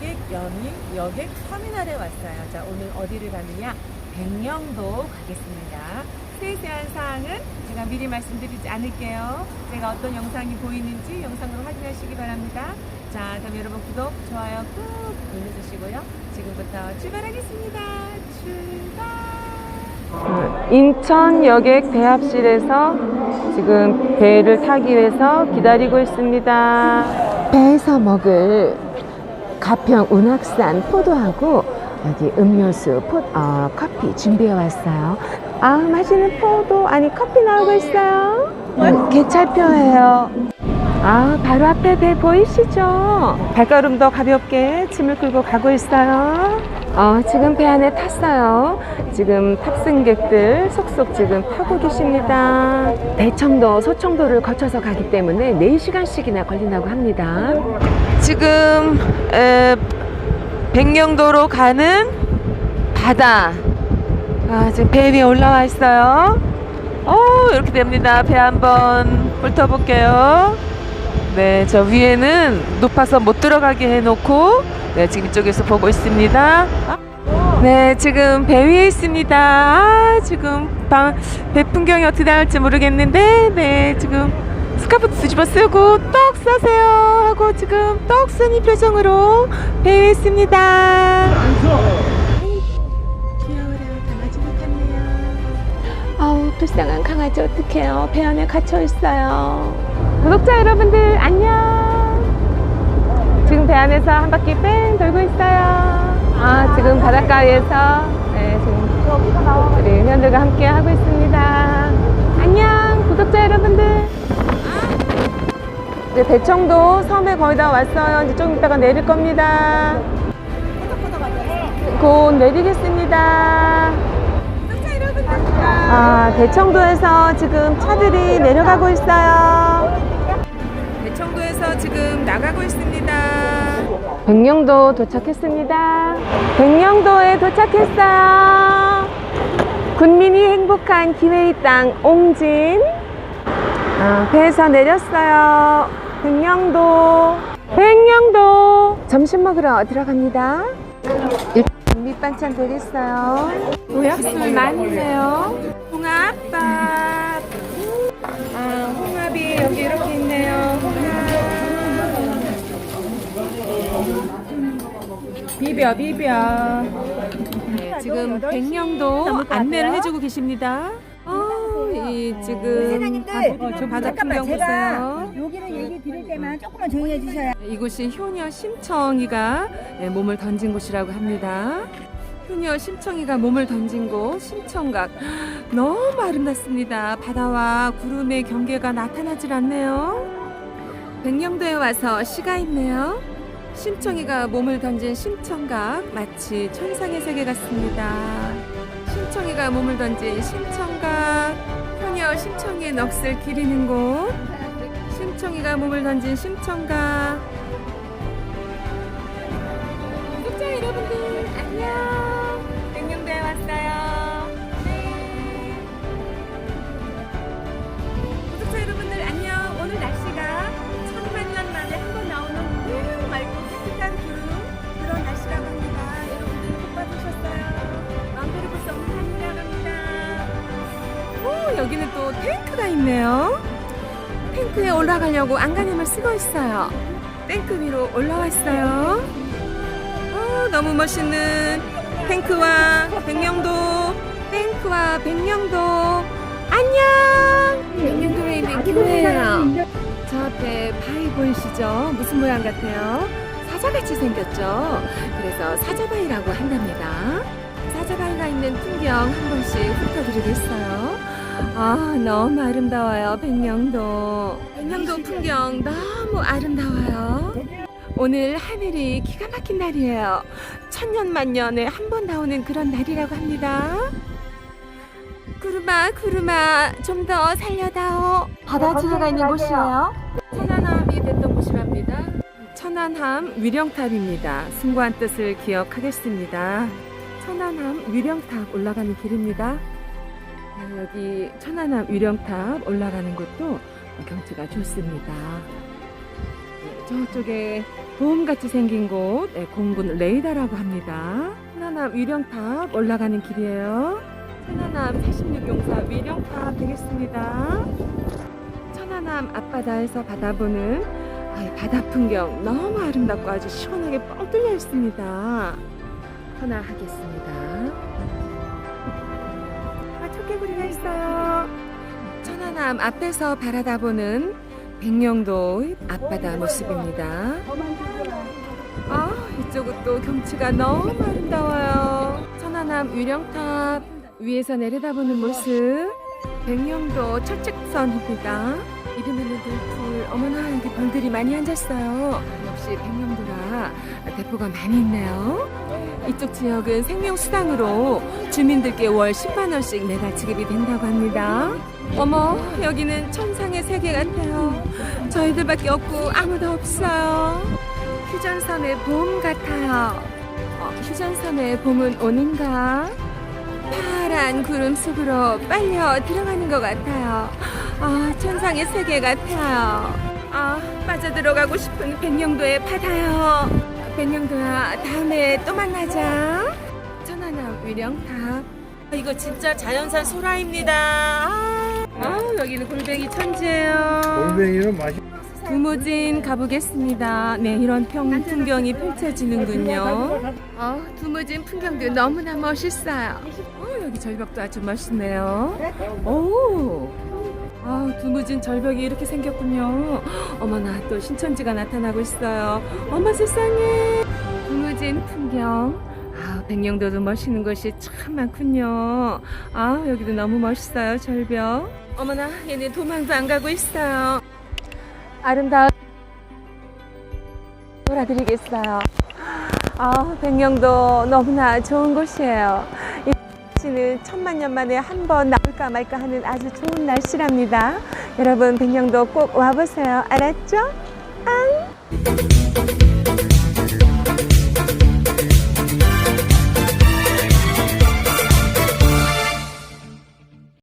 고객 연희 여객 터미널에 왔어요. 자, 오늘 어디를 가느냐? 백령도 가겠습니다. 세세한 사항은 제가 미리 말씀드리지 않을게요. 제가 어떤 영상이 보이는지 영상으로 확인하시기 바랍니다. 자, 그럼 여러분 구독, 좋아요 꾹 눌러주시고요. 지금부터 출발하겠습니다. 출발! 인천 여객 대합실에서 지금 배를 타기 위해서 기다리고 있습니다. 배에서 먹을 가평 운악산 포도하고 여기 음료수, 포, 어, 커피 준비해 왔어요. 아, 맛있는 포도, 아니 커피 나오고 있어요. 음, 개찰표예요. 아, 바로 앞에 배 보이시죠? 발걸음도 가볍게 짐을 끌고 가고 있어요. 어, 지금 배 안에 탔어요. 지금 탑승객들 속속 지금 타고 계십니다. 대청도, 소청도를 거쳐서 가기 때문에 4시간씩이나 걸린다고 합니다. 지금 에, 백령도로 가는 바다. 아, 지금 배 위에 올라와 있어요. 어, 이렇게 됩니다. 배 한번 훑어볼게요. 네, 저 위에는 높아서 못 들어가게 해놓고, 네, 지금 이쪽에서 보고 있습니다. 네, 지금 배 위에 있습니다. 아, 지금 방, 배 풍경이 어떻게 나올지 모르겠는데, 네, 지금 스카프 뒤집어 쓰고 떡 싸세요 하고 지금 떡 쓰니 표정으로 배 위에 있습니다. 불쌍한 강아지 어떡해요? 배 안에 갇혀 있어요. 구독자 여러분들 안녕! 지금 배 안에서 한 바퀴 뺑 돌고 있어요. 아 지금 바닷가에서 네, 지금 우리 회원들과 함께 하고 있습니다. 안녕 구독자 여러분들! 이제 대청도 섬에 거의 다 왔어요. 이제 좀 이따가 내릴 겁니다. 곧 내리겠습니다 아, 대청도에서 지금 차들이 내려가고 있어요. 대청도에서 지금 나가고 있습니다. 백령도 도착했습니다. 백령도에 도착했어요. 군민이 행복한 기회의 땅 옹진. 아, 배에서 내렸어요. 백령도. 백령도. 점심 먹으러 들어갑니다. 밑반찬 드렸어요. 보약술 많이 있네요. 홍합밥. 아, 홍합이 여기 이렇게 있네요. 홍합. 비벼, 비벼. 네, 지금 백령도 안내를 해주고 계십니다. 어, 이 지금 바, 저 바다 풍경 보세요. 여기는 얘기 드릴 때만 조금만 조용히 해주셔야 이곳이 효녀 심청이가 네, 몸을 던진 곳이라고 합니다. 효녀 심청이가 몸을 던진 곳 심청각 너무 아름답습니다. 바다와 구름의 경계가 나타나질 않네요. 백령도에 와서 시가 있네요. 심청이가 몸을 던진 심청각 마치 천상의 세계 같습니다. 심청이가 몸을 던진 심청각 효녀 심청이의 넋을 기리는 곳. 심청이가 몸을 던진 심청각 여기는 또 탱크가 있네요 탱크에 올라가려고 안간힘을 쓰고 있어요. 탱크 위로 올라와 있어요. 어, 너무 멋있는 탱크와 백령도, 탱크와 백령도. 안녕! 백령도에 있는 교회예요. 저 앞에 바위 보이시죠? 무슨 모양 같아요? 사자같이 생겼죠? 그래서 사자바위라고 한답니다. 사자바위가 있는 풍경 한 번씩 훑어드리겠어요. 아, 너무 아름다워요, 백령도. 백령도 풍경 너무 아름다워요. 오늘 하늘이 기가 막힌 날이에요. 천년만년에 한 번 나오는 그런 날이라고 합니다. 구름아, 구름아, 좀 더 살려다오. 바다지대가 있는 곳이에요. 천안함이 됐던 곳이랍니다. 천안함 위령탑입니다. 숭고한 뜻을 기억하겠습니다. 천안함 위령탑 올라가는 길입니다. 아, 여기 천안함 위령탑 올라가는 곳도 경치가 좋습니다. 네, 저쪽에 보험같이 생긴 곳 네, 공군 레이더라고 합니다. 천안함 위령탑 올라가는 길이에요. 천안함 46용사 위령탑 되겠습니다. 천안함 앞바다에서 바다보는 아, 이 바다 풍경 너무 아름답고 아주 시원하게 뻥 뚫려 있습니다. 전화하겠습니다. 아, 초개구리가 있어요. 천안함 앞에서 바라다보는 백령도 앞바다 모습입니다. 아, 이쪽은 또 경치가 너무 아름다워요. 천안함 유령탑 위에서 내려다보는 모습. 백령도 철책선입니다. 이름에는 들풀. 어머나, 여기 벌들이 많이 앉았어요. 역시 백령도라 대포가 많이 있네요. 이쪽 지역은 생명수당으로 주민들께 월 10만 원씩 매달 지급이 된다고 합니다. 어머, 여기는 천상의 세계 같아요. 저희들밖에 없고 아무도 없어요. 휴전선의 봄 같아요. 어, 휴전선의 봄은 오는가? 파란 구름 속으로 빨려 들어가는 것 같아요. 아, 천상의 세계 같아요. 아, 빠져들어가고 싶은 백령도의 바다요. 백령도야, 다음에 또 만나자. 천안함 위령탑. 아, 이거 진짜 자연산 소라입니다. 아, 아, 여기는 골뱅이 천지예요. 골뱅이는 맛이 두모진 가보겠습니다. 네, 이런 평, 풍경이 펼쳐지는군요. 어, 두모진 풍경도 너무나 멋있어요. 어, 여기 절벽도 아주 멋있네요. 오, 아, 두모진 절벽이 이렇게 생겼군요. 어머나, 또 신천지가 나타나고 있어요. 어머 세상에. 두모진 풍경. 아, 백령도도 멋있는 곳이 참 많군요. 아, 여기도 너무 멋있어요, 절벽. 어머나, 얘네 도망도 안 가고 있어요. 아름다운 돌아드리겠어요. 아, 백령도 너무나 좋은 곳이에요. 이 날씨는 천만 년 만에 한 번 나올까 말까 하는 아주 좋은 날씨랍니다. 여러분, 백령도 꼭 와보세요. 알았죠? 앙!